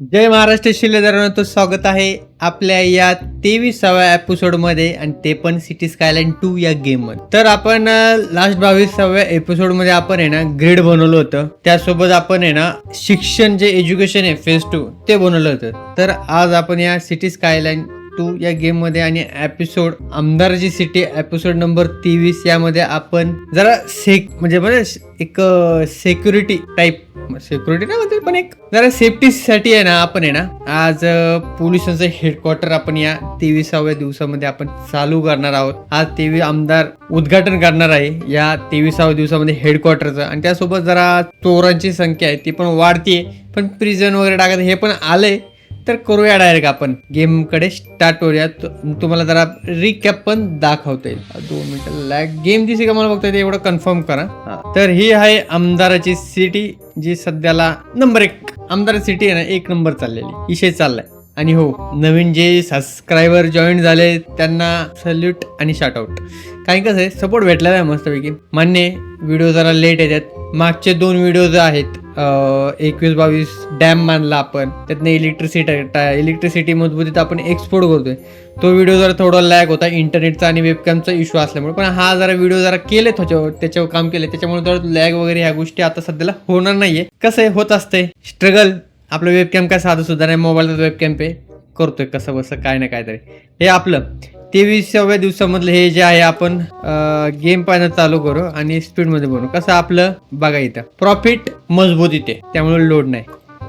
जय महाराष्ट्र शिलेदारांनो तो स्वागत आहे आपल्या या तेविसाव्या एपिसोडमध्ये आणि ते पण सिटी स्कायलाईन टू या गेममध्ये. तर आपण लास्ट बावीसाव्या एपिसोडमध्ये आपण आहे ना ग्रेड बनवलं होतं. त्यासोबत आपण आहे ना शिक्षण जे एज्युकेशन आहे फेज टू ते बनवलं होतं. तर आज आपण या सिटी स्कायलाईन टू या गेममध्ये आणि एपिसोड आमदारची सिटी एपिसोड नंबर तेवीस यामध्ये आपण जरा सेक म्हणजे बरं एक सेक्युरिटी टाईप सिक्युरिटी ना पण एक जरा सेफ्टीसाठी आहे ना आपण आहे ना आज पोलिसांचं हेडक्वार्टर आपण या तेविसाव्या दिवसामध्ये आपण चालू करणार आहोत. आज तेवीस आमदार उद्घाटन करणार आहे या तेविसाव्या दिवसामध्ये हेडक्वार्टरचं आणि त्यासोबत जरा चोरांची संख्या आहे ती पण वाढतीये. पण प्रिझन वगैरे टाकत हे पण आलंय. तर करूया डायरेक्ट आपण. गेमकडे स्टार्ट करूया. तु- तुम्हाला जरा रिकॅप पण दाखवता येईल. दोन मिनिटं लॅग गेम दिसे का मला बघता एवढं कन्फर्म करा. तर ही आहे आमदाराची सिटी जी सध्याला नंबर एक. आमदार सिटी आहे ना एक नंबर चाललेली. विषय चाललाय. आणि हो नवीन जे सबस्क्रायबर जॉईन झाले त्यांना सल्यूट आणि शाटआउट काही कसं आहे सपोर्ट भेटलेला आहे मस्तपैकी. मान्य व्हिडिओ जरा लेट येतात. मागचे दोन व्हिडिओज आहेत एकवीस बावीस डॅम मानला आपण त्यातनं इलेक्ट्रिसिटी इलेक्ट्रिसिटी मजबूतीत आपण एक्सपोर्ट करतोय. तो व्हिडिओ जरा थोडा लॅग होता इंटरनेटचा आणि वेबकॅमचा इश्यू असल्यामुळे. पण हा जरा व्हिडिओ जरा केले त्याच्यावर त्याच्यावर काम केले त्याच्यामुळे जरा लॅग वगैरे ह्या गोष्टी आता सध्याला होणार नाहीये. कसं आहे होत असतंय. स्ट्रगल आपलं वेबकॅम काय साधं सुद्धा नाही मोबाईलचा वेबकॅम पे करतोय कसं बसं काय ना काय तरी हे आपलं. तेवीसाव्या दिवसामधलं हे जे आहे आपण गेम पाहायला चालू करू आणि स्पीडमध्ये बनवू कसं आपलं बघा इथं. प्रॉफिट मजबूत इथे त्यामुळे लोड नाही.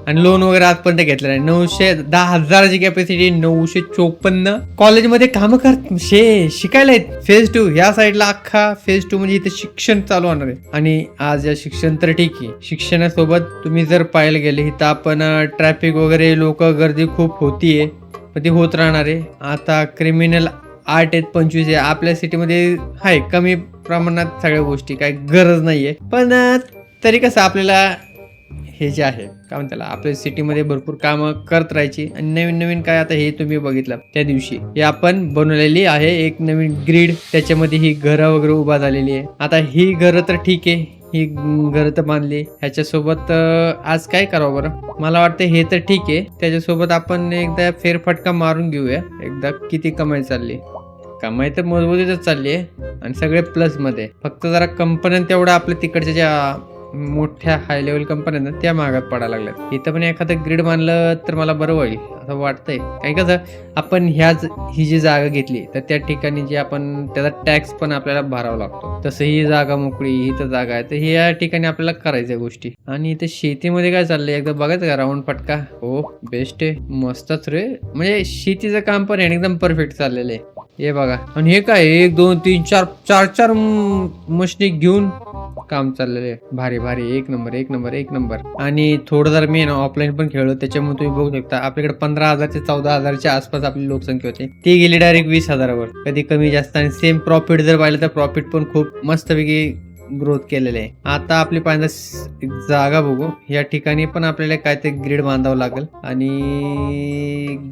आणि लोन वगैरे आजपर्यंत घेतलं नाही. नऊशे दहा हजाराची कॅपॅसिटी नऊशे चोपन्न. कॉलेजमध्ये कामं कर शे शिकायला आहेत फेज टू ह्या साईडला अख्खा फेज टू म्हणजे इथे शिक्षण चालू होणार आहे. आणि आज या शिक्षण तर ठीक आहे. शिक्षणासोबत तुम्ही जर पाहायला गेले इथं आपण ट्रॅफिक वगैरे लोक गर्दी खूप होतीये. पण ती होत राहणार आहे. आता क्रिमिनल आठ आहेत पंचवीस आहे. आपल्या सिटीमध्ये आहे कमी प्रमाणात सगळ्या गोष्टी काय गरज नाहीये. पण तरी कसं आपल्याला हे जे आहे काय म्हणताला आपल्या सिटीमध्ये भरपूर कामं करत राहायची. आणि नवीन नवीन काय आता हे तुम्ही बघितलं त्या दिवशी. हे आपण बनवलेली आहे एक नवीन ग्रीड त्याच्यामध्ये ही घरं वगैरे उभा झालेली आहे. आता ही घरं तर ठीक आहे. ही घरं तर बांधली. ह्याच्यासोबत आज काय करावं बरं? मला वाटतं हे तर ठीक आहे. त्याच्यासोबत आपण एकदा फेरफटका मारून घेऊया. एकदा किती कमाई चालली. कमाई तर मजबूतीतच चालली आहे. आणि सगळे प्लसमध्ये. फक्त जरा कंपन्या तेवढं आपल्या तिकडच्या ज्या मोठ्या हाय लेवल कंपन्या ना त्या महागात पडायला लागल्यात. इथं पण एखादं ग्रीड मानलं तर मला बरं होईल असं वाटतंय. काही कसं आपण ह्याच ही जी जागा घेतली तर त्या ठिकाणी जी आपण त्याचा टॅक्स पण आपल्याला भरावा लागतो. तसं ही जागा मोकळी ही तर जागा आहे तर हे या ठिकाणी आपल्याला करायच्या गोष्टी. आणि इथे शेतीमध्ये काय चाललंय एकदा बघायचं का राऊंड फटका? हो बेस्ट आहे. मस्तच रे. म्हणजे शेतीचं काम पण आहे आणि एकदम परफेक्ट चाललेलं आहे. हे बघा. आणि हे काय एक दोन तीन चार चार चार मशनी घेऊन काम चाललेलं आहे. भारी भारी. एक नंबर एक नंबर एक नंबर. आणि थोडं जर मी ना ऑफलाईन पण खेळलो. त्याच्यामुळे तुम्ही बघू शकता. आपल्याकडे पंधरा हजार ते चौदा हजारच्या आसपास आपली लोकसंख्या होती. ती गेली डायरेक्ट वीस हजारावर. कधी कमी जास्त आणि सेम प्रॉफिट जर पाहिलं तर प्रॉफिट पण खूप मस्तपैकी ग्रोथ केलेले आहे. आता आपली पहिल्यांदा जागा बघू. या ठिकाणी पण आपल्याला काय ते ग्रीड बांधावं लागेल. आणि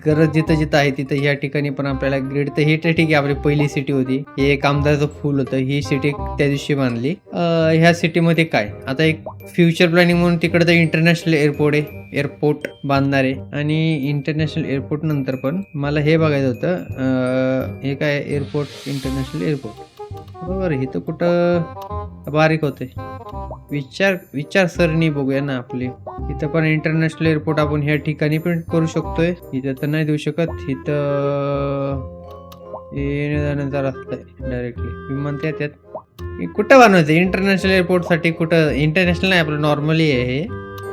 गरज जिथं जिथं आहे तिथं या ठिकाणी पण आपल्याला ग्रीड तर हे तर ठीक आहे आपली पहिली सिटी होती. हे एक आमदारचं फुल होतं. ही सिटी त्या दिवशी बांधली. ह्या सिटीमध्ये काय? आता एक फ्युचर प्लॅनिंग म्हणून तिकडे तर इंटरनॅशनल एअरपोर्ट आहे. एअरपोर्ट बांधणार आहे. आणि इंटरनॅशनल एअरपोर्ट नंतर पण मला हे बघायचं होतं. हे काय? एअरपोर्ट इंटरनॅशनल एअरपोर्ट बरोबर हे तर कुठं बारीक होते. विचार विचारसरणी बघूया ना आपली. इथं पण इंटरनॅशनल एअरपोर्ट आपण ह्या ठिकाणी पण करू शकतोय. इथं तर नाही देऊ शकत इथं येण्या जाण्याचा रस्ता आहे डायरेक्टली विमानतळ त्यात. कुठं बनवायचं? इंटरनॅशनल एअरपोर्टसाठी कुठं इंटरनॅशनल नाही आपलं नॉर्मली आहे हे.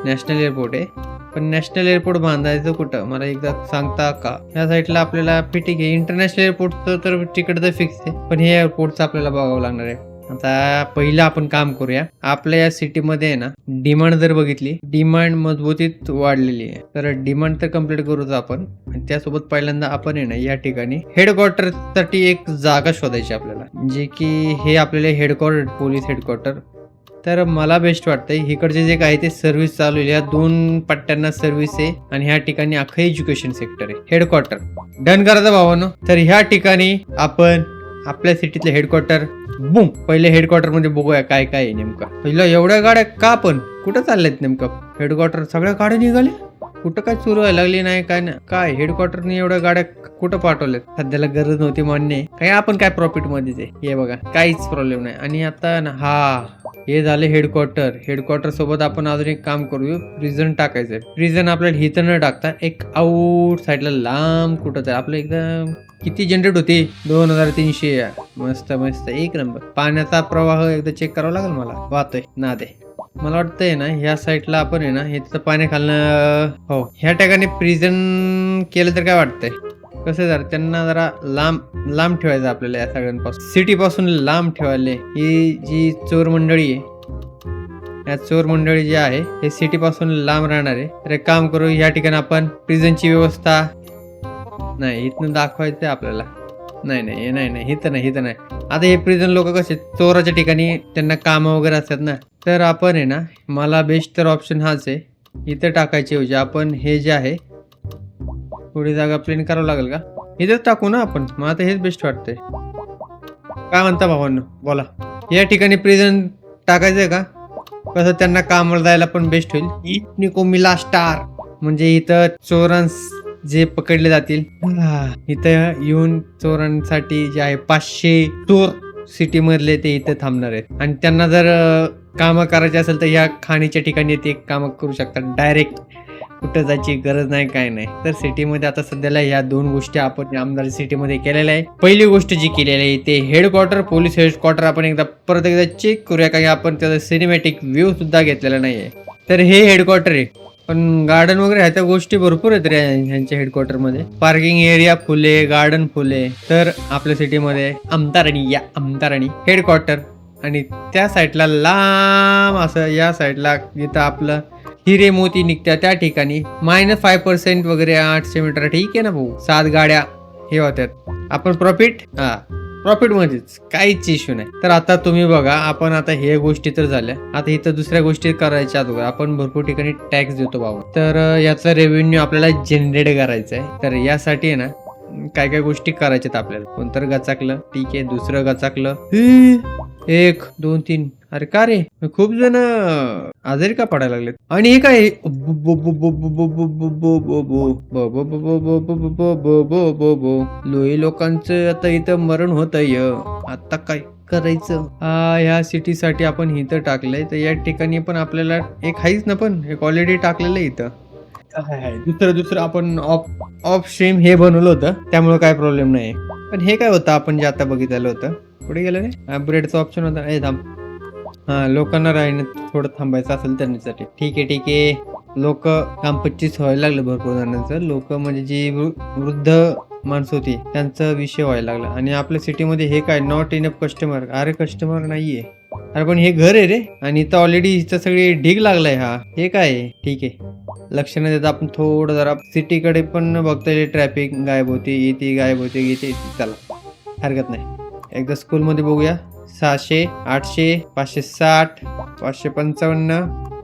नॅशनल एअरपोर्ट आहे. पण नॅशनल एअरपोर्ट बांधायचं कुठं? मला एकदा सांगता का? या साईडला आपल्याला ठीक आहे. इंटरनॅशनल एअरपोर्टचं तर तिकडं तर फिक्स आहे. पण हे एअरपोर्टचं आपल्याला बघावं लागणार आहे. आता पहिलं आपण काम करूया. आपल्या या सिटीमध्ये आहे ना डिमांड जर बघितली डिमांड मजबूतीत वाढलेली आहे. तर डिमांड तर कंप्लीट करूच आपण. त्यासोबत पहिल्यांदा आपण आहे ना या ठिकाणी हेडक्वार्टरसाठी एक जागा शोधायची आपल्याला. जे की हे आपल्याला हेडक्वार्टर पोलीस हेडक्वार्टर तर मला बेस्ट वाटतंय. इकडचे जे काही ते सर्व्हिस चालू आहे या दोन पट्ट्यांना सर्व्हिस आहे आणि ह्या ठिकाणी अख्खं एज्युकेशन सेक्टर आहे. हेडक्वार्टर डन करायचं भावानो. तर ह्या ठिकाणी आपण आपल्या सिटीतलं हेडक्वार्टर बुम पहिले हेडक्वार्टरमध्ये बघूया काय काय आहे नेमकं. पहिलं एवढ्या गाड्या का पण कुठं चाललेत नेमकं? हेडक्वार्टर सगळ्या गाड्या निघाले कुठं काय सुरू व्हायला लागली नाही काय ना काय हेडक्वार्टरने एवढ्या गाड्या कुठं पाठवल्यात? सध्याला गरज नव्हती मान्य. काय आपण काय प्रॉफिट मध्येच आहे? हे बघा काहीच प्रॉब्लेम नाही. आणि आता ना हा हे झाले हेडक्वार्टर हेडक्वार्टर सोबत आपण अजून एक काम करू प्रिझन टाकायचंय. प्रिझन आपल्याला हिथं न टाकता एक आउट साईडला लांब कुठं तर आपलं एकदम किती जनरेट होते? दोन हजार तीनशे. मस्त मस्त. एक नंबर पाण्याचा प्रवाह एकदा चेक करावा लागेल मला. वाहतोय. ना दे. मला वाटतंय ना ह्या साईडला आपण आहे ना हे तिथं पाणी खालणं हो. ह्या ठिकाणी प्रिझन केलं तर काय वाटतंय? कसं जरा त्यांना जरा लांब लांब ठेवायचं आपल्याला या सगळ्यांपासून. सिटी पासून लांब ठेवायले. ही जी चोर मंडळी आहे या चोर मंडळी जी आहे हे सिटी पासून लांब राहणार. आहे तर एक काम करू या ठिकाणी आपण प्रिझनची व्यवस्था नाही इथनं दाखवायचं आपल्याला. नाही नाही हे नाही नाही इथं नाही इथं नाही. आता हे प्रिझन लोक कसे चोराच्या ठिकाणी त्यांना कामं वगैरे असतात ना. तर आपण आहे ना मला बेस्ट तर ऑप्शन हाच आहे. इथं टाकायची ऐवजी आपण हे जे आहे थोडी जागा प्लेन करावं लागेल का? इथंच टाकू ना आपण. मग आता हेच बेस्ट वाटतंय. काय म्हणता भावांनो? बोला. या ठिकाणी प्रिझन टाकायचंय का? कसं त्यांना कामाला जायला पण बेस्ट होईल. निको मिला स्टार म्हणजे इथं चोरांस जे पकडले जातील. इथं येऊन चोरांसाठी जे आहे पाचशे चोर सिटी मधले ते इथं थांबणार आहेत. आणि त्यांना जर काम करायचे असेल तर या खाणीच्या ठिकाणी ते कामं करू शकतात. डायरेक्ट कुठं जायची गरज नाही काय नाही. तर सिटीमध्ये आता सध्याला ह्या दोन गोष्टी आपण आमदार सिटीमध्ये केलेल्या आहे पहिली गोष्ट जी केलेली आहे ते हेडक्वार्टर पोलीस हेडक्वार्टर आपण एकदा परत एकदा चेक करूया का आपण त्याचा सिनेमॅटिक व्ह्यू सुद्धा घेतलेला नाहीये. तर हे हेडक्वार्टर आहे. पण गार्डन वगैरे ह्या त्या गोष्टी भरपूर आहेत रे ह्यांच्या हेडक्वार्टरमध्ये. Parking area Phule garden Phule तर आपल्या सिटीमध्ये अमतारणी या अमतारणी हेडक्वार्टर आणि त्या साईडला लांब असं या साईडला जिथं आपलं हिरे मोती निघत्या त्या ठिकाणी. मायनस फाय पर्सेंट वगैरे आठशे मीटर ठीक आहे ना भाऊ? सात गाड्या हे होत्यात. आपण प्रॉफिट हा. प्रॉफिट मध्येच. काहीच इश्यू नाही. तर आता तुम्ही बघा आपण आता हे गोष्टी तर झाल्या. आता इथं दुसऱ्या गोष्टी करायच्या अगोदर. आपण भरपूर ठिकाणी टॅक्स देतो बाबा. तर याचा रेव्हेन्यू आपल्याला जनरेट करायचा आहे तर यासाठी आहे ना काय काय गोष्टी करायच्यात आपल्याला. कोणतर गचाकलं? ठीक आहे. दुसरं गचाकलं. एक दोन तीन अरे का रे खूप जण आजारी का पडायला लागलेत आणि हे काय लोही लोकांचं आता इथं मरण होत आता काय करायचं ह्या सिटी साठी आपण इथं टाकलंय तर या ठिकाणी पण आपल्याला एक आहेच ना पण एक ऑलरेडी टाकलेलं आहे इथं दुसरं दुसरं आपण ऑफ ऑफ स्ट्रीम हे बनवलं होतं त्यामुळे काय प्रॉब्लेम नाही पण हे काय होतं आपण जे आता बघितलं होतं कुठे गेलं रे अपग्रेडचा ऑप्शन होता. ए थांब. हा लोकांना राहण्यात थोडं थांबायचं असेल त्यांच्यासाठी. ठीक आहे ठीक आहे. लोक काम पच्चीस व्हायला लागलं भरपूर जणांचं. लोक म्हणजे जी वृद्ध माणसं होती त्यांचा विषय व्हायला लागला. आणि आपल्या सिटीमध्ये हे काय? नॉट इन अप कस्टमर अरे कस्टमर नाहीये. अरे पण हे घर आहे रे. आणि इथं ऑलरेडी इथं सगळी ढीग लागलाय हा. हे काय ठीक आहे. लक्ष न देता आपण थोडं जरा सिटीकडे पण बघता येईल ट्रॅफिक गायब होते येते गायब होते येते. चला. हरकत नाही. एकदा स्कूलमध्ये बघूया. सहाशे आठशे पाचशे साठ पाचशे पंचावन्न.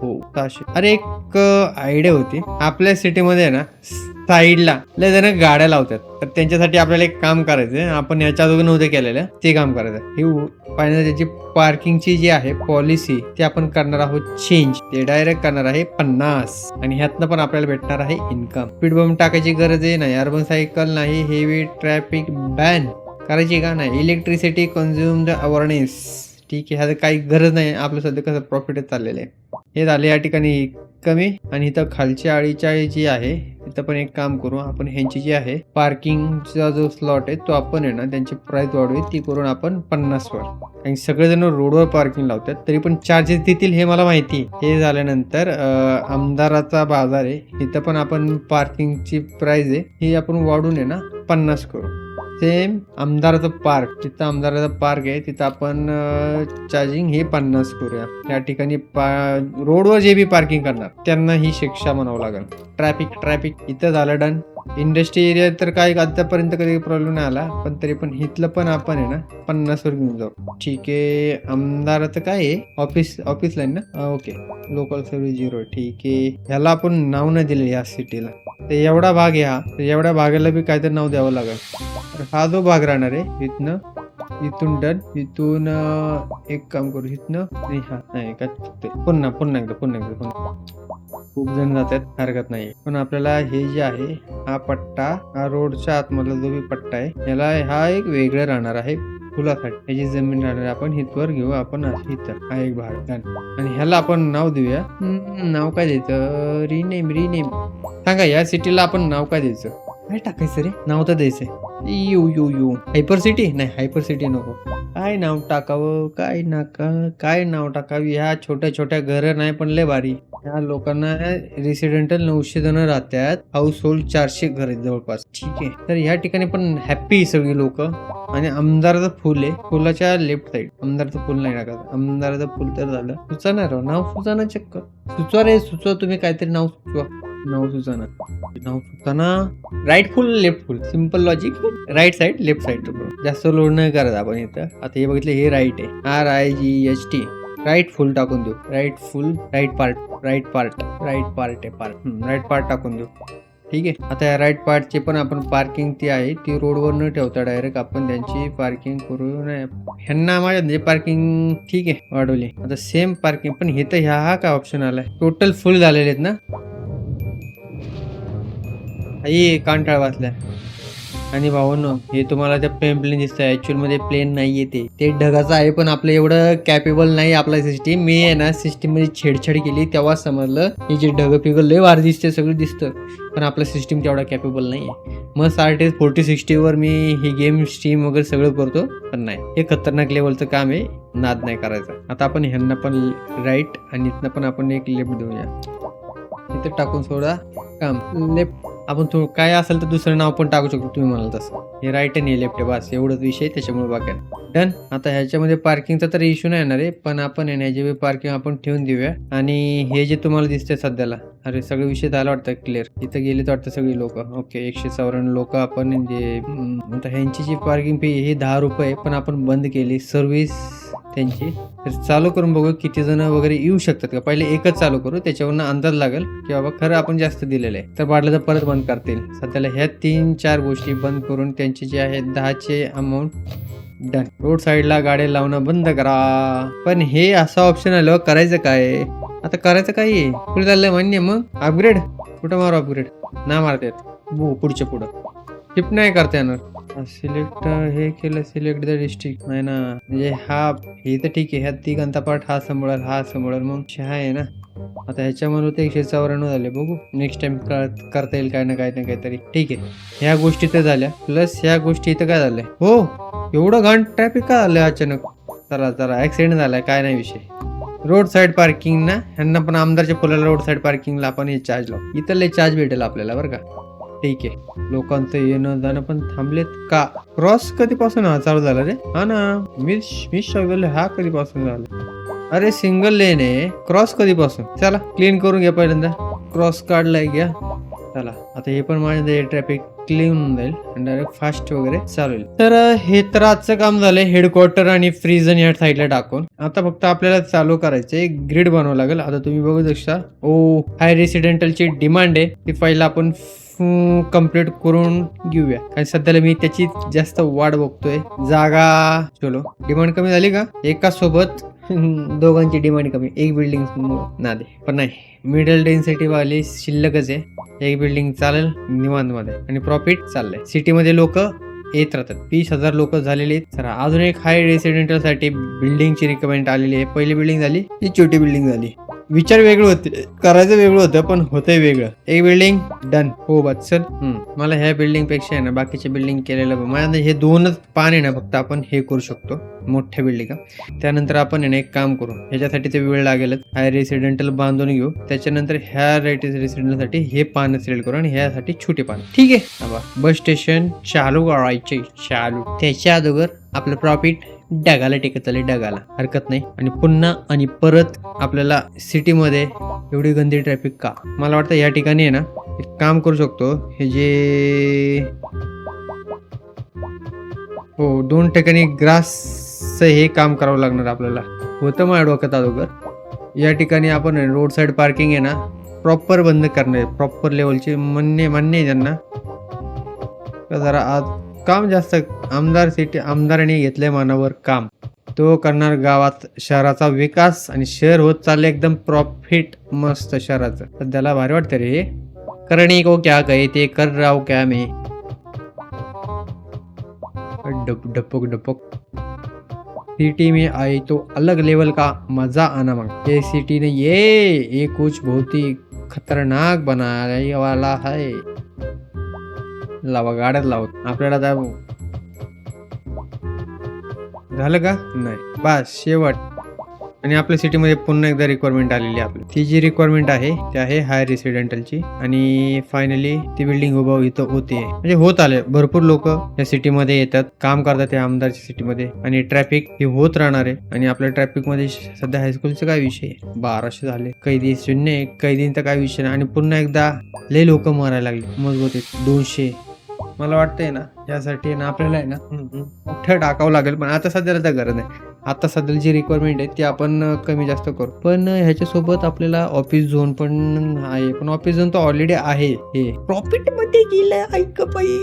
हो सहाशे. अरे एक आयडिया होती. आपल्या सिटीमध्ये आहे ना साईडला लय जण गाड्या लावतात. तर त्यांच्यासाठी आपल्याला एक काम करायचं आपण याच्या अगोदर नव्हते केलेलं ते काम करायचं हे पाहिजे त्याची पार्किंगची जी आहे पॉलिसी ती आपण करणार आहोत चेंज ते डायरेक्ट करणार आहे पन्नास. आणि ह्यातनं पण आपल्याला भेटणार आहे इन्कम स्पीड बम टाकायची गरज आहे नाही. अर्बन सायकल नाही. हेवी ट्रॅफिक बॅन करायची का नाही? इलेक्ट्रिसिटी कन्झ्युम्ड अवेअरनेस ठीक आहे ह्याचं काही गरज नाही. आपलं सध्या कसं प्रॉफिटच चाललेलं आहे. हे झाले या ठिकाणी कमी आणि इथं खालच्या आळीच्या जी आहे इथं पण एक काम करू. आपण ह्यांची जी आहे पार्किंगचा जो स्लॉट आहे तो आपण आहे ना त्यांची प्राइस वाढवी ती करून आपण पन्नास वर. आणि सगळेजण रोडवर पार्किंग लावतात. तरी पण चार्जेस देतील हे मला माहिती हे झाल्यानंतर आमदाराचा बाजार आहे. इथं पण आपण पार्किंगची प्राइस आहे. ही आपण वाढून आहे ना पन्नास करू. सेम आमदाराचं पार्क जिथं आमदाराचं पार्क आहे. तिथं आपण चार्जिंग हे पन्नास करूया. या ठिकाणी पा रोडवर जे बी पार्किंग करणार त्यांना ही शिक्षा म्हणावं लागेल. ट्रॅफिक ट्रॅफिक इथं झालं डन इंडस्ट्री एरिया तर काय आतापर्यंत कधी प्रॉब्लेम नाही आला पण तरी पण इथलं पण आपण आहे ना पन्नास वर घेऊन जाऊ. ठीक आहे तर काय आहे? ऑफिस ऑफिस लाईन ना? ओके लोकल सर्व्हिस झिरो ठीक आहे. ह्याला आपण नाव नाही दिलं या सिटीला तर एवढा भाग आहे हा. एवढ्या भागाला बी काहीतरी नाव द्यावं लागेल. तर हा जो भाग राहणार आहे इथनं इथून डन इथून एक काम करू इथनं नाही हा नाही का चुकतंय. पुन्हा पुन्हा एकदा पुन्हा एकदा पुन्हा खूप जण जातात हरकत नाही पण आपल्याला हे जे आहे हा पट्टा हा रोडच्या आतमधला जो बी पट्टा आहे याला हा एक वेगळं राहणार आहे फुलासाठी याची जमीन राहणार आपण हितवर घेऊ आपण इथं हा एक भाग आणि ह्याला आपण नाव देऊया. नाव काय द्यायचं? Rename rename. सांगा या सिटीला आपण नाव काय द्यायचं? काय टाकायचं रे? नाव तर द्यायचंय. U U U. Hyper city नाही हायपर सिटी नको. काय नाव टाकावं? काय नाका काय नाव टाकावी? ह्या छोट्या छोट्या घर नाही पण लय भारी. ह्या लोकांना रेसिडेंटल नऊशे जण राहतात हाऊस होल्ड चारशे घर आहेत जवळपास. ठीक आहे. तर ह्या ठिकाणी पण हॅप्पी सगळी लोक. आणि आमदाराचं फुल आहे. फुलाच्या लेफ्ट साईड आमदारचं फुल नाही टाकत. आमदाराचं फुल तर झालं. सुचणार नाव सुचाना चक्क. सुचवा रे सुचवा. तुम्ही काहीतरी नाव सुचवा. नाव सुचाना नाव सुचाना right full left full simple logic right side left side जास्त लोड नाही करत आपण इथं. आता हे बघितलं हे राईट आहे. R I G H T right full टाकून देऊ. Right full right part right part right part आहे पार्ट राईट पार्ट टाकून देऊ. ठीक आहे. आता या राईट पार्टचे पण आपण पार्किंग ती आहे. ती रोडवर न ठेवता डायरेक्ट आपण त्यांची पार्किंग करू नाही ह्यांना माझ्या म्हणजे पार्किंग ठीक आहे वाढवली. आता सेम पार्किंग पण हे तर ह्या हा काय ऑप्शन आलाय? टोटल फुल झालेले आहेत ना? आई कांटाळ वाचल्या. आणि भाऊनो हे तुम्हाला त्या प्लेन प्लेन दिसतंय ऍक्च्युअलमध्ये प्लेन नाहीये ते. ते ढगाचं आहे पण आपलं एवढं कॅपेबल नाही आपला सिस्टीम मी आहे ना सिस्टीममध्ये छेडछाड केली तेव्हा समजलं हे जे ढग पिगल लय वार दिसते सगळं दिसतं. पण आपलं सिस्टीम तेवढा कॅपेबल नाही आहे मग साठ फोर्टी सिक्स्टीवर मी ही गेम स्ट्रीम वगैरे सगळं करतो पण नाही. हे खतरनाक लेवलचं काम आहे नाद नाही करायचं. आता आपण ह्यांना पण राईट आणि इथनं पण आपण एक लेफ्ट देऊया. इथं टाकून सोडा. काम. लेफ्ट आपण थोडं काय असेल तर दुसरं नाव पण टाकू शकतो तुम्ही म्हणाल तसं. हे राईट आणि हे लेफ्ट आहे. बस एवढंच विषय त्याच्यामुळे बाकी डन आता ह्याच्यामध्ये पार्किंगचा तर इश्यू नाही येणार आहे पण आपण आहे ना पार्किंग आपण ठेवून देऊया. आणि हे जे तुम्हाला दिसते सध्याला अरे सगळे विषय झाला वाटतं क्लिअर इथं गेले तर वाटतं सगळी लोक. ओके एकशे चौऱ्याण्णव लोक आपण म्हणजे, जे ह्यांची जी पार्किंग फी ही दहा रुपये पण आपण बंद केली. सर्व्हिस त्यांची. तर चालू करून बघू किती जण वगैरे येऊ शकतात का? पहिले एकच चालू करू त्याच्यावरनं अंदाज लागेल की बाबा खरं आपण जास्त दिलेलं आहे. तर वाटलं तर परत बंद करतील. सध्याला ह्या तीन चार गोष्टी बंद करून त्यांचे जे आहेत दहाचे अमाऊंट डन रोड साईडला गाड्या लावणं बंद करा. पण हे असं ऑप्शन आलं करायचं काय? आता करायचं काय? पुढे चाललंय मान्य मग? अपग्रेड कुठं मारू अपग्रेड ना मारते पुढच्या पुढं. शिफ्ट नाही करता येणार. सिलेक्ट हे केलं सिलेक्ट द डिस्ट्रिक्ट नाही ना? म्हणजे हा हे तर ठीक आहे. ह्या तिघांचा पार्ट हा सांभाळेल हा सांभाळेल मग शहा आहे ना? आता ह्याच्यामध्ये ते एकशे चौऱ्याण्णव झाले. बघू. नेक्स्ट टाइम करता येईल काय ना काय ना काहीतरी. ठीक आहे. ह्या गोष्टी तर झाल्या. प्लस ह्या गोष्टी इथं काय झालंय? हो एवढं घाण ट्रॅफिक का झालंय अचानक? चला चला. ऍक्सिडेंट झालाय काय नाही विषय. रोड साईड पार्किंग ना? ह्यांना पण आमदारच्या फुलाला रोड साईड पार्किंगला आपण हे चार्ज लावू. इथं लय चार्ज भेटेल आपल्याला बरं का? ठीक आहे. लोकांचं येणं जाणं पण थांबलेत का? क्रॉस कधीपासून हा चालू झाला रे? हा ना. मी मी शोधले हा कधीपासून झाला? अरे सिंगल लेन आहे. क्रॉस कधीपासून? चला क्लीन करून घ्या पहिल्यांदा. क्रॉस काढलाय घ्या. चला आता हे पण माझ्या ट्रॅफिक क्लीन होऊन जाईल आणि डायरेक्ट फास्ट वगैरे चालू तर हे तर आजचं काम झालंय. हेडक्वार्टर आणि फ्रीजन या साईडला टाकून. आता फक्त आपल्याला चालू करायचं एक ग्रिड बनवावं लागेल. आता तुम्ही बघू शकता. ओ हाय रेसिडेंटलची डिमांड आहे. ती पहिला आपण कंप्लीट करून घेऊया. कारण सध्याला मी त्याची जास्त वाट बघतोय. जागा चलो. डिमांड कमी झाली का? एका सोबत दोघांची डिमांड कमी. एक बिल्डिंग ना दे. पण नाही. मिडल डेन्सिटी वाली शिल्लकच आहे. एक बिल्डिंग चालेल निवांत मध्ये आणि प्रॉफिट चाललंय. सिटीमध्ये लोक येत राहतात. वीस हजार लोक झालेले आहेत. अजून एक हाय रेसिडेंटलसाठी बिल्डिंगची रिकमेंड आलेली आहे. पहिली बिल्डिंग झाली ती छोटी बिल्डिंग झाली. विचार वेगळे होते करायचं वेगळं होतं पण होतंय वेगळं. एक बिल्डिंग डन हो हम्म. मला ह्या बिल्डिंगपेक्षा आहे ना बाकीच्या बिल्डिंग केलेलं. माझ्या हे दोनच पान आहे ना फक्त आपण हे करू शकतो. मोठ्या बिल्डिंग त्यानंतर आपण आहे ना एक काम करू. ह्याच्यासाठी ते वेळ लागेलच. हाय रेसिडेंटल बांधून घेऊ. त्याच्यानंतर ह्या रेसिडेंटलसाठी हे पान सिलेक्ट करू आणि ह्यासाठी छोटे पान. ठीक आहे? बस स्टेशन चालू करायचे चालू. त्याच्या अगोदर आपलं प्रॉफिट डगाला टेकत आले डगाला हरकत नाही. आणि पुन्हा आणि परत आपल्याला सिटीमध्ये एवढी गंदी ट्रॅफिक का? मला वाटतं या ठिकाणी आहे ना एक काम करू शकतो. हे जे हो दोन ठिकाणी ग्रासचं हे काम करावं लागणार आपल्याला. होतं माझ्या डोक्यात अगोदर. या ठिकाणी आपण रोड साईड पार्किंग आहे ना प्रॉपर बंद करणार प्रॉपर लेवलचे म्हणणे मान्य आहे त्यांना. जरा आज काम जास्त आमदार सिटी आमदाराने घेतलंय मानावर काम. तो करणार गावात शहराचा विकास आणि शहर होत चालले एकदम प्रॉफिट मस्त शहराचं. सध्याला भारी वाटतं रे. करणे को क्या कहे ते कर राव क्या मी. डप डपक डपक. सिटी में आई तो अलग लेवल का मजा आना मग. ये सिटी ने ये ये कुछ बहुत ही खतरनाक बनाने वाला है. लावा गाड्यात लावत आपल्याला त्या झालं का? नाही. बस शेवट. आणि आपल्या सिटीमध्ये पुन्हा एकदा रिक्वायरमेंट आलेली आहे आपली. ती जी रिक्वायरमेंट आहे ती आहे हाय रेसिडेंटलची आणि फायनली ती बिल्डिंग उभा इथं होते. म्हणजे होत आले भरपूर लोक या सिटीमध्ये येतात. काम करतात या आमदारच्या सिटीमध्ये आणि ट्रॅफिक हे होत राहणार आहे. आणि आपल्या ट्रॅफिकमध्ये सध्या हायस्कूलचा काय विषय आहे? बाराशे झाले. कैदी शून्य कैदींचा काय विषय आणि पुन्हा एकदा लय लोक मरायला लागले. मजबूत दोनशे. मला वाटतंय ना यासाठी ना आपल्याला आहे ना मोठं टाकावं लागेल पण आता सध्याला तर गरज नाही. आता सध्याला जी रिक्वायरमेंट आहे ती आपण कमी जास्त करू. पण ह्याच्यासोबत आपल्याला ऑफिस झोन पण आहे. पण ऑफिस झोन तर ऑलरेडी आहे. हे. प्रॉफिटमध्ये गेलं ऐक बाई.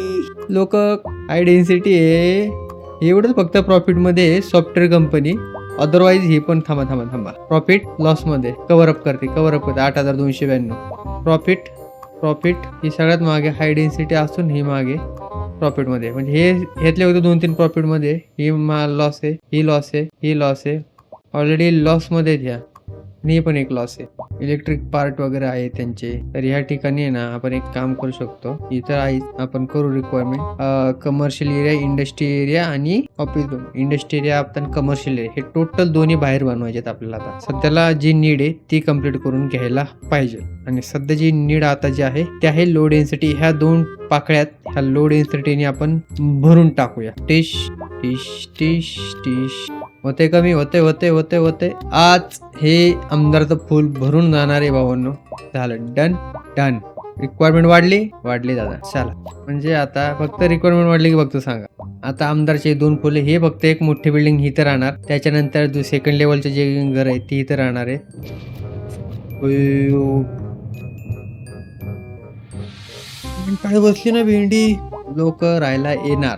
लोक हाय डेन्सिटी आहे. एवढंच फक्त प्रॉफिटमध्ये सॉफ्टवेअर कंपनी अदरवाईज ही पण थांबा थांबा थांबा. प्रॉफिट लॉसमध्ये. कव्हर अप करते कव्हर अप करते. आठ हजार दोनशे ब्याण्णव. प्रॉफिट प्रॉफिट ही सगळ्यात मागे हाय डेन्सिटी असून ही मागे प्रॉफिटमध्ये म्हणजे हे घेतले होते दोन तीन प्रॉफिटमध्ये ही मा लॉस आहे ही लॉस आहे ही लॉस आहे. ऑलरेडी लॉसमध्ये घ्या आणि हे पण एक लॉस आहे. इलेक्ट्रिक पार्ट वगैरे आहे त्यांचे. तर ह्या ठिकाणी आहे ना आपण एक काम करू शकतो. इतर आहे आपण करू requirement commercial area industry area आणि ऑफिस दोन इंडस्ट्री एरिया आपण कमर्शियल एरिया हे टोटल दोन्ही बाहेर बनवायचे आपल्याला आता. सध्याला जी नीड आहे ती कंप्लीट करून घ्यायला पाहिजे. आणि सध्या जी नीड आता जी आहे ते आहे लो डेन्सिटी ह्या दोन पाकळ्यात ह्या लो डेन्सिटीने आपण भरून टाकूया. टिश टिश टिश टिश होते कमी होते होते होते होते. आज हे आमदारचं फुल भरून जाणार आहे भावांनो. झालं. डन डन रिक्वायरमेंट वाढली? वाढली दादा. चला. म्हणजे आता फक्त रिक्वायरमेंट वाढली की फक्त सांगा. आता आमदारचे दोन फुले हे फक्त एक मोठी बिल्डिंग इथं राहणार. त्याच्यानंतर जो सेकंड लेवलचे जे घर आहे ती इथं राहणार आहे. काय बसली ना भेंडी? लोक राहायला येणार.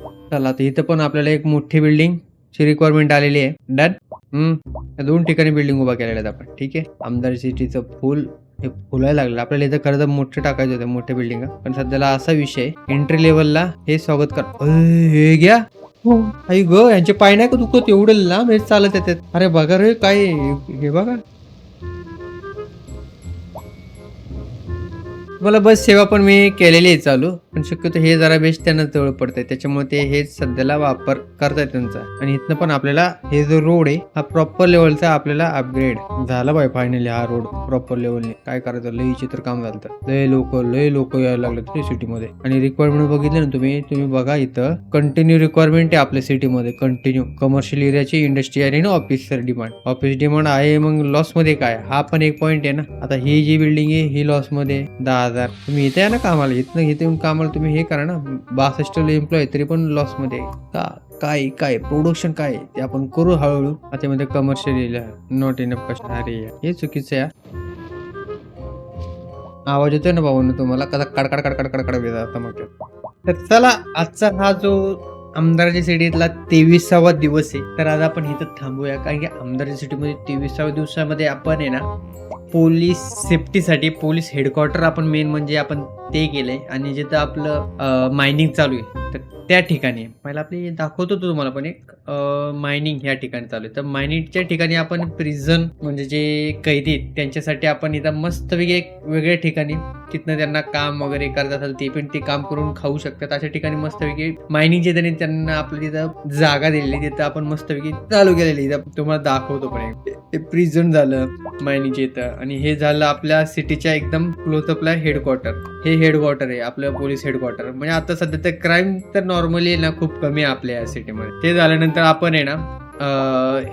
चला तर इथं पण आपल्याला एक मोठी बिल्डिंग ची रिक्वायरमेंट आलेली आहे. डन हम्म. दोन ठिकाणी बिल्डिंग उभा केलेल्या आहेत आपण. ठीक आहे? आमदार सिटीचं फुल हे फुलायला लागलं आपल्याला इथं खरं तर मोठे टाकायचे होते मोठे बिल्डिंग पण सध्याला असा विषय एंट्री लेवलला हे स्वागत कर हे घ्या. हो, आई ग यांचे पाय नाही का दुखत? एवढं लांब हे चालत येतात. अरे बघा रे काय हे- हे बघा. मला बस सेवा पण मी केलेली आहे चालू. पण शक्यतो हे जरा बेस्ट त्यांना जवळ पडतंय. त्याच्यामुळे ते हे सध्याला वापर करतायत त्यांचा. आणि इथनं पण आपल्याला हे जो रोड आहे हा प्रॉपर लेवलचा आपल्याला अपग्रेड झाला बाय फायनली हा रोड प्रॉपर लेवलने काय करायचं? लई चित्र काम झालं लय लोक लय लोक यायला लागले सिटीमध्ये आणि रिक्वायरमेंट बघितले ना तुम्ही? तुम्ही बघा इथं कंटिन्यू रिक्वायरमेंट आहे आपल्या सिटीमध्ये कंटिन्यू कमर्शियल एरियाची इंडस्ट्री आणि ऑफिसर डिमांड ऑफिस डिमांड आहे मग लॉसमध्ये काय? हा पण एक पॉईंट आहे ना. आता ही जी बिल्डिंग आहे ही लॉसमध्ये दहा हजार. तुम्ही इथे या ना कामाला. इथनं इथे येऊन कामाला तुम्ही हे करा ना. बासष्ट एम्प्लॉय तरी पण लॉसमध्ये का? काय काय? प्रोडक्शन काय ते आपण करू हळूहळू. आता कमर्शियल नॉट इनफ कस्ट अरे हे चुकीचं आहे आवाज येतोय ना भाऊ तुम्हाला? कदा कडकड कडकड कडकड वेळ मग तर चला आजचा हा जो आमदाराच्या सिटीतला तेविसावा दिवस आहे तर आज आपण इथं थांबूया. कारण की आमदाराच्या सिटीमध्ये तेविसाव्या दिवसामध्ये आपण आहे ना पोलीस सेफ्टीसाठी पोलीस हेडक्वार्टर आपण मेन म्हणजे आपण ते केलंय. आणि जिथं आपलं मायनिंग चालू आहे तर त्या ठिकाणी. पहिला आपले दाखवतो तो तुम्हाला पण एक मायनिंग ह्या ठिकाणी चालू आहे. तर मायनिंगच्या ठिकाणी आपण प्रिझन म्हणजे जे कैदी आहेत, त्यांच्यासाठी आपण इथं मस्तपैकी एक वेगळ्या ठिकाणी तिथनं त्यांना काम वगैरे करत असेल ते पण ते काम करून खाऊ शकतात. अशा ठिकाणी मस्तपैकी मायनिंग जे त्यांनी त्यांना आपल्या तिथं जागा दिलेली तिथं आपण मस्तपैकी चालू केलेली तुम्हाला दाखवतो पण एक. प्रिझन झालं मायनिंगच्या इथं. आणि हे झालं आपल्या सिटीच्या एकदम क्लोजअपला हेडक्वार्टर हे हेडक्वार्टर आहे आपलं पोलीस हेडक्वार्टर म्हणजे आता सध्या तर क्राईम तर नॉर्मली ना खूप कमी आहे आपल्या या सिटीमध्ये ते झाल्यानंतर आपण आहे ना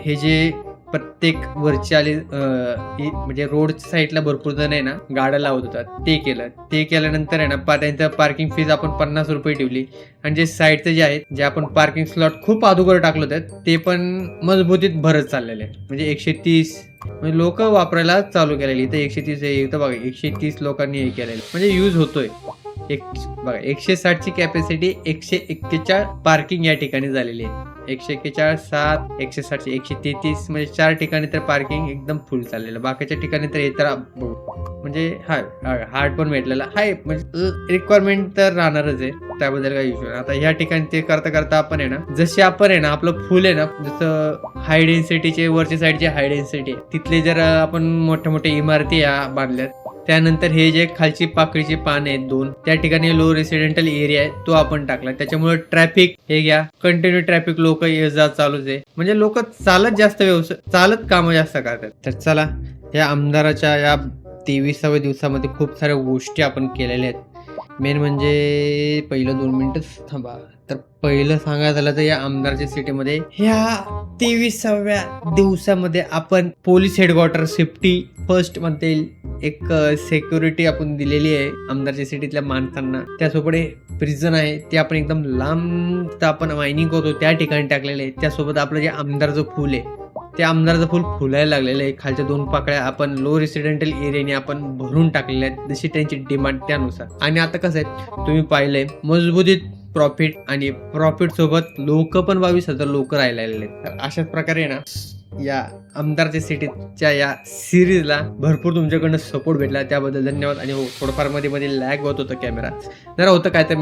हे जे प्रत्येक वरच्या आली म्हणजे रोडच्या साईडला भरपूर जण आहे ना गाड्या लावत होतात. ते केलं. ते केल्यानंतर आहे ना पा त्यांचं पार्किंग फीज आपण पन्नास रुपये ठेवली. आणि जे साईडचे जे आहेत जे आपण पार्किंग स्लॉट खूप अगोदर टाकलं होतं ते पण मजबूतीत भरत चाललेले आहे. म्हणजे एकशे तीस म्हणजे लोक वापरायला चालू केलेली. इथं एकशे तीस आहे इथं बघा एकशे तीस लोकांनी हे केलेलं. म्हणजे यूज होतोय. एक बघा एकशे साठची कॅपॅसिटी एकशे एक्केचाळ पार्किंग या ठिकाणी झालेली आहे. एकशे एक्केचाळीस सात एकशे साठशे एकशे तेहतीस म्हणजे चार ठिकाणी तर पार्किंग एकदम फुल चाललेलं. बाकीच्या ठिकाणी तर हे तर म्हणजे हाय हार्ड पण भेटलेला. हाय म्हणजे रिक्वायरमेंट तर राहणारच आहे. त्याबद्दल काही इश्यू आता ह्या ठिकाणी ते करता करता आपण आहे ना जसे आपण आहे ना आपलं फुल आहे ना जसं हाय डेन्सिटीचे वरच्या साईडचे हाय डेन्सिटी आहे. तिथले जर आपण मोठ्या मोठ्या इमारती या बांधल्यात त्यानंतर हे जे खालची पाकळीचे पान आहेत दोन त्या ठिकाणी लो रेसिडेंटल एरिया आहे तो आपण टाकला. त्याच्यामुळे ट्रॅफिक हे घ्या कंटिन्यू ट्रॅफिक लोक ये जा चालूच आहे. म्हणजे लोक चालत जास्त व्यवसाय चालत कामं जास्त करतात. तर चला या आमदाराच्या या तेविसाव्या दिवसामध्ये खूप साऱ्या गोष्टी आपण केलेल्या आहेत. मेन म्हणजे पहिलं दोन मिनिटं थांबा. तर पहिलं सांगायचं झालं तर या आमदारच्या सिटीमध्ये ह्या तेवीसाव्या दिवसामध्ये आपण पोलीस हेडक्वार्टर सेफ्टी फर्स्ट म्हणता येईल एक सेक्युरिटी आपण दिलेली आहे आमदारच्या सिटीतल्या माणसांना. त्यासोबत प्रिझन आहे ते आपण एकदम लांब तर आपण मायनिंग करतो त्या ठिकाणी टाकलेले आहे. त्यासोबत आपलं जे आमदारचं फुल आहे ते आमदाराचं फुल फुलायला लागलेलं आहे. खालच्या दोन पाकळ्या आपण लो रेसिडेंटल एरियाने आपण भरून टाकलेल्या आहेत. जशी त्यांची डिमांड त्यानुसार. आणि आता कसं आहे तुम्ही पाहिलंय मजबूतीत प्रॉफिट आणि प्रॉफिट सोबत लोक पण बावीस हजार लोक राहिलेले आहेत. तर अशाच प्रकारे ना या आमदारच्या सिटीच्या या सिरीजला भरपूर तुमच्याकडनं सपोर्ट भेटला. त्याबद्दल धन्यवाद आणि हो थोडंफारमध्ये मध्ये लॅग होत होतं कॅमेरा जरा होतं काय तर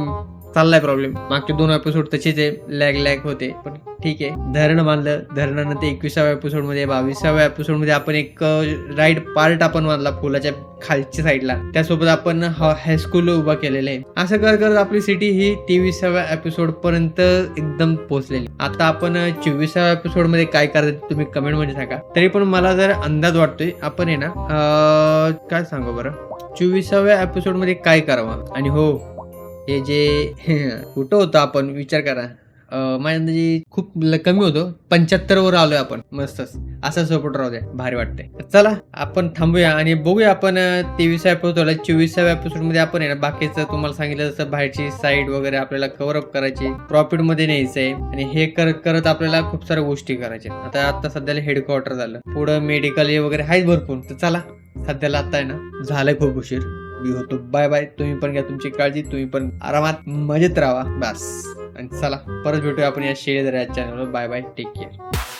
चाललाय प्रॉब्लेम मागचे दोन एपिसोड तसेच आहे लॅग लॅग होते. पण ठीक आहे. धरण बांधलं. धरणानंतर एकविसाव्या एपिसोडमध्ये बावीसाव्या एपिसोडमध्ये आपण एक राईड पार्ट आपण बांधला फुलाच्या खालच्या साईडला त्यासोबत आपण हायस्कूल उभा केलेलं आहे. असं करत करत आपली सिटी ही तेविसाव्या एपिसोड पर्यंत एकदम पोहोचलेली. आता आपण चोवीसाव्या एपिसोडमध्ये काय करत तुम्ही कमेंटमध्ये सांगा. तरी पण मला जर अंदाज वाटतोय आपण आहे ना काय सांगू बरं? चोवीसाव्या एपिसोडमध्ये काय करावं? आणि हो हे जे कुठं होतं आपण? विचार करा. माझ्या अंदाजे खूप कमी होतो. पंच्याहत्तर वर आलोय आपण. मस्तच. असा सपोर्ट राहू द्या. भारी वाटतंय. चला आपण थांबूया आणि बघूया आपण तेविसाव्या एपिसोडला चोवीसाव्या एपिसोडमध्ये आपण आहे ना बाकीचं तुम्हाला सांगितलं जसं बाहेरची साईड वगैरे आपल्याला कव्हर अप करायची. प्रॉफिटमध्ये आहे. आणि हे करत करत आपल्याला खूप साऱ्या गोष्टी करायच्या आता आता सध्याला हेडक्वार्टर झालं. पुढं मेडिकल हे वगैरे आहेत भरपूर. तर चला सध्याला आता आहे ना झालंय खूप उशीर. मी होतो. बाय बाय तुम्ही पण घ्या तुमची काळजी. तुम्ही पण आरामात मजेत राहा. बस. आणि चला परत भेटूया आपण या शेळी या चॅनलवर बाय बाय टेक केअर